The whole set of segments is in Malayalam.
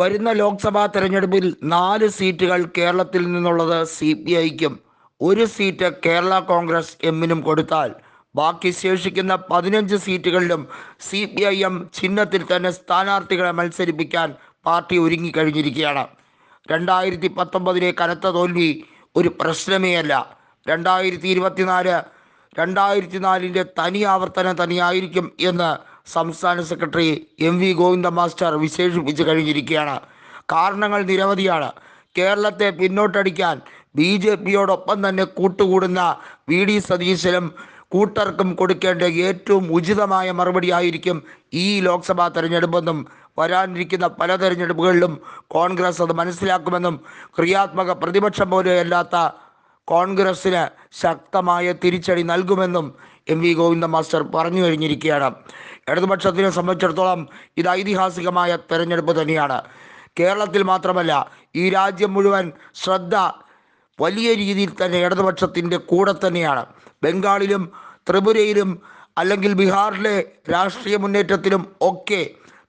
വരുന്ന ലോക്സഭാ തെരഞ്ഞെടുപ്പിൽ നാല് സീറ്റുകൾ കേരളത്തിൽ നിന്നുള്ളത് സി പി ഐക്കും ഒരു സീറ്റ് കേരള കോൺഗ്രസ് എമ്മിനും കൊടുത്താൽ ബാക്കി ശേഷിക്കുന്ന പതിനഞ്ച് സീറ്റുകളിലും സി പി ഐ എം ചിഹ്നത്തിൽ തന്നെ സ്ഥാനാർത്ഥികളെ മത്സരിപ്പിക്കാൻ പാർട്ടി ഒരുങ്ങിക്കഴിഞ്ഞിരിക്കുകയാണ്. രണ്ടായിരത്തി പത്തൊമ്പതിലെ കനത്ത തോൽവി ഒരു പ്രശ്നമേ അല്ല. രണ്ടായിരത്തി ഇരുപത്തിനാല് രണ്ടായിരത്തി നാലിന്റെ തനി ആവർത്തനം തന്നെയായിരിക്കും എന്ന് സംസ്ഥാന secretary M V Govinda master വിശേഷിപ്പിച്ച് കഴിഞ്ഞിരിക്കുകയാണ്. കാരണങ്ങൾ നിരവധിയാണ്. കേരളത്തെ പിന്നോട്ടടിക്കാൻ ബി ജെ പിയോടൊപ്പം തന്നെ കൂട്ടുകൂടുന്ന വി ഡി സതീശനും കൂട്ടർക്കും കൊടുക്കേണ്ട ഏറ്റവും ഉചിതമായ മറുപടി ആയിരിക്കും ഈ ലോക്സഭാ തെരഞ്ഞെടുപ്പെന്നും വരാനിരിക്കുന്ന പല തെരഞ്ഞെടുപ്പുകളിലും കോൺഗ്രസ് അത് മനസ്സിലാക്കുമെന്നും ക്രിയാത്മക പ്രതിപക്ഷം പോലെയല്ലാത്ത കോൺഗ്രസ്സിന് ശക്തമായ തിരിച്ചടി നൽകുമെന്നും എം വി ഗോവിന്ദ മാസ്റ്റർ പറഞ്ഞു കഴിഞ്ഞിരിക്കുകയാണ്. ഇടതുപക്ഷത്തിനെ സംബന്ധിച്ചിടത്തോളം ഇത് ഐതിഹാസികമായ തെരഞ്ഞെടുപ്പ് തന്നെയാണ്. കേരളത്തിൽ മാത്രമല്ല ഈ രാജ്യം മുഴുവൻ ശ്രദ്ധ വലിയ രീതിയിൽ തന്നെ ഇടതുപക്ഷത്തിന്റെ കൂടെ തന്നെയാണ്. ബംഗാളിലും ത്രിപുരയിലും അല്ലെങ്കിൽ ബീഹാറിലെ രാഷ്ട്രീയ മുന്നേറ്റത്തിലും ഒക്കെ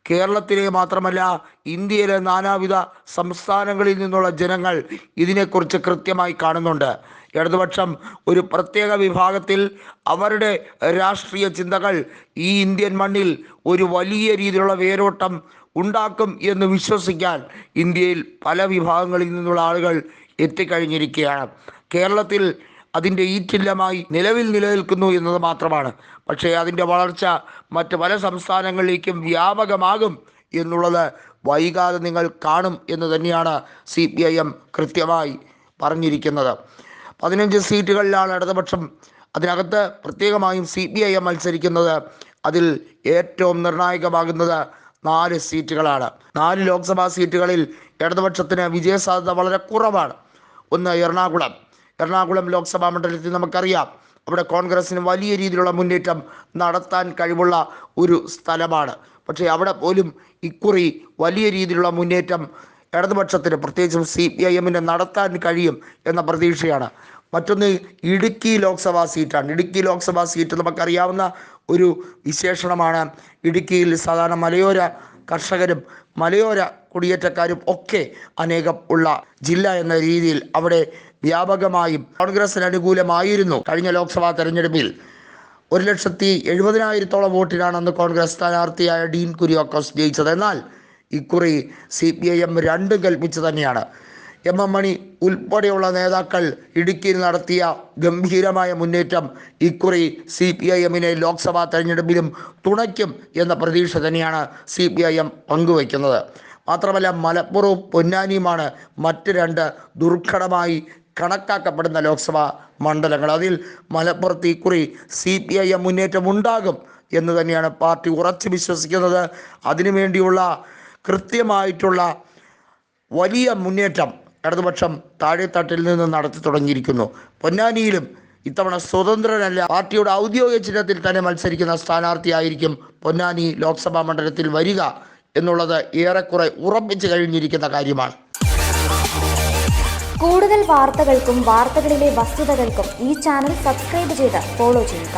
കേരളത്തിലെ മാത്രമല്ല ഇന്ത്യയിലെ നാനാവിധ സംസ്ഥാനങ്ങളിൽ നിന്നുള്ള ജനങ്ങൾ ഇതിനെക്കുറിച്ച് കൃത്യമായി കാണുന്നുണ്ട്. ഇടതുപക്ഷം ഒരു പ്രത്യേക വിഭാഗത്തിൽ അവരുടെ രാഷ്ട്രീയ ചിന്തകൾ ഈ ഇന്ത്യൻ മണ്ണിൽ ഒരു വലിയ രീതിയിലുള്ള വേരോട്ടം ഉണ്ടാക്കും എന്ന് വിശ്വസിക്കാൻ ഇന്ത്യയിൽ പല വിഭാഗങ്ങളിൽ നിന്നുള്ള ആളുകൾ എത്തിക്കഴിഞ്ഞിരിക്കുകയാണ്. കേരളത്തിൽ അതിന്റെ ഈറ്റില്ലമായി നിലവിൽ നിലനിൽക്കുന്നു എന്നത് മാത്രമാണ്. പക്ഷേ അതിന്റെ വളർച്ച മറ്റ് പല സംസ്ഥാനങ്ങളിലേക്കും വ്യാപകമാകും എന്നുള്ളത് വൈകാതെ നിങ്ങൾ കാണും എന്ന് തന്നെയാണ് സി പി ഐ എം കൃത്യമായി പറഞ്ഞിരിക്കുന്നത്. പതിനഞ്ച് സീറ്റുകളിലാണ് ഇടതുപക്ഷം അതിനകത്ത് പ്രത്യേകമായും സി പി ഐ എം മത്സരിക്കുന്നത്. അതിൽ ഏറ്റവും നിർണായകമാകുന്നത് നാല് സീറ്റുകളാണ്. നാല് ലോക്സഭാ സീറ്റുകളിൽ ഇടതുപക്ഷത്തിന് വിജയസാധ്യത വളരെ കുറവാണ്. ഒന്ന് എറണാകുളം. എറണാകുളം ലോക്സഭാ മണ്ഡലത്തിൽ നമുക്കറിയാം അവിടെ കോൺഗ്രസ്സിന് വലിയ രീതിയിലുള്ള മുന്നേറ്റം നടത്താൻ കഴിവുള്ള ഒരു സ്ഥലമാണ്. പക്ഷേ അവിടെ പോലും ഇക്കുറി വലിയ രീതിയിലുള്ള മുന്നേറ്റം ഇടതുപക്ഷത്തിന് പ്രത്യേകിച്ചും സി പി ഐ എമ്മിന് നടത്താൻ കഴിയും എന്ന പ്രതീക്ഷയാണ്. മറ്റൊന്ന് ഇടുക്കി ലോക്സഭാ സീറ്റാണ്. ഇടുക്കി ലോക്സഭാ സീറ്റ് നമുക്കറിയാവുന്ന ഒരു വിശേഷണമാണ്. ഇടുക്കിയിൽ സാധാരണ മലയോര കർഷകരും മലയോര കുടിയേറ്റക്കാരും ഒക്കെ അനേകം ഉള്ള ജില്ല എന്ന രീതിയിൽ അവിടെ വ്യാപകമായും കോൺഗ്രസിന് അനുകൂലമായിരുന്നു കഴിഞ്ഞ ലോക്സഭാ തെരഞ്ഞെടുപ്പിൽ. ഒരു ലക്ഷത്തി എഴുപതിനായിരത്തോളം വോട്ടിനാണ് അന്ന് കോൺഗ്രസ് സ്ഥാനാർത്ഥിയായ ഡീൻ കുര്യാക്കോസ് ജയിച്ചത്. എന്നാൽ ഇക്കുറി സി പി ഐ എം രണ്ടും കൽപ്പിച്ചു തന്നെയാണ്. എം എം മണി ഉൾപ്പെടെയുള്ള നേതാക്കൾ ഇടുക്കിയിൽ നടത്തിയ ഗംഭീരമായ മുന്നേറ്റം. ഇക്കുറി സി പി ഐ എമ്മിനെ ലോക്സഭാ തെരഞ്ഞെടുപ്പിലും തുണയ്ക്കും എന്ന പ്രതീക്ഷ തന്നെയാണ് സി പി ഐ എം പങ്കുവയ്ക്കുന്നത്. മാത്രമല്ല മലപ്പുറവും പൊന്നാനിയുമാണ് മറ്റ് രണ്ട് ദുർഘടമായി കണക്കാക്കപ്പെടുന്ന ലോക്സഭാ മണ്ഡലങ്ങൾ. അതിൽ മലപ്പുറത്ത് ഇക്കുറി സി പി ഐ എം മുന്നേറ്റം ഉണ്ടാകും എന്ന് തന്നെയാണ് പാർട്ടി ഉറച്ചു വിശ്വസിക്കുന്നത്. അതിനുവേണ്ടിയുള്ള കൃത്യമായിട്ടുള്ള വലിയ മുന്നേറ്റം ഇടതുപക്ഷം താഴെത്തട്ടിൽ നിന്ന് നടത്തി തുടങ്ങിയിരിക്കുന്നു. പൊന്നാനിയിലും ഇത്തവണ സ്വതന്ത്രനല്ല പാർട്ടിയുടെ ഔദ്യോഗിക ചിഹ്നത്തിൽ തന്നെ മത്സരിക്കുന്ന സ്ഥാനാർത്ഥിയായിരിക്കും പൊന്നാനി ലോക്സഭാ മണ്ഡലത്തിൽ വരിക എന്നുള്ളത് ഏറെക്കുറെ ഉറപ്പിച്ചു കഴിഞ്ഞിരിക്കുന്ന കാര്യമാണ്. കൂടുതൽ വാർത്തകൾക്കും വാർത്തകളിലെ വസ്തുതകൾക്കും ഈ ചാനൽ സബ്സ്ക്രൈബ് ചെയ്ത് ഫോളോ ചെയ്യുക.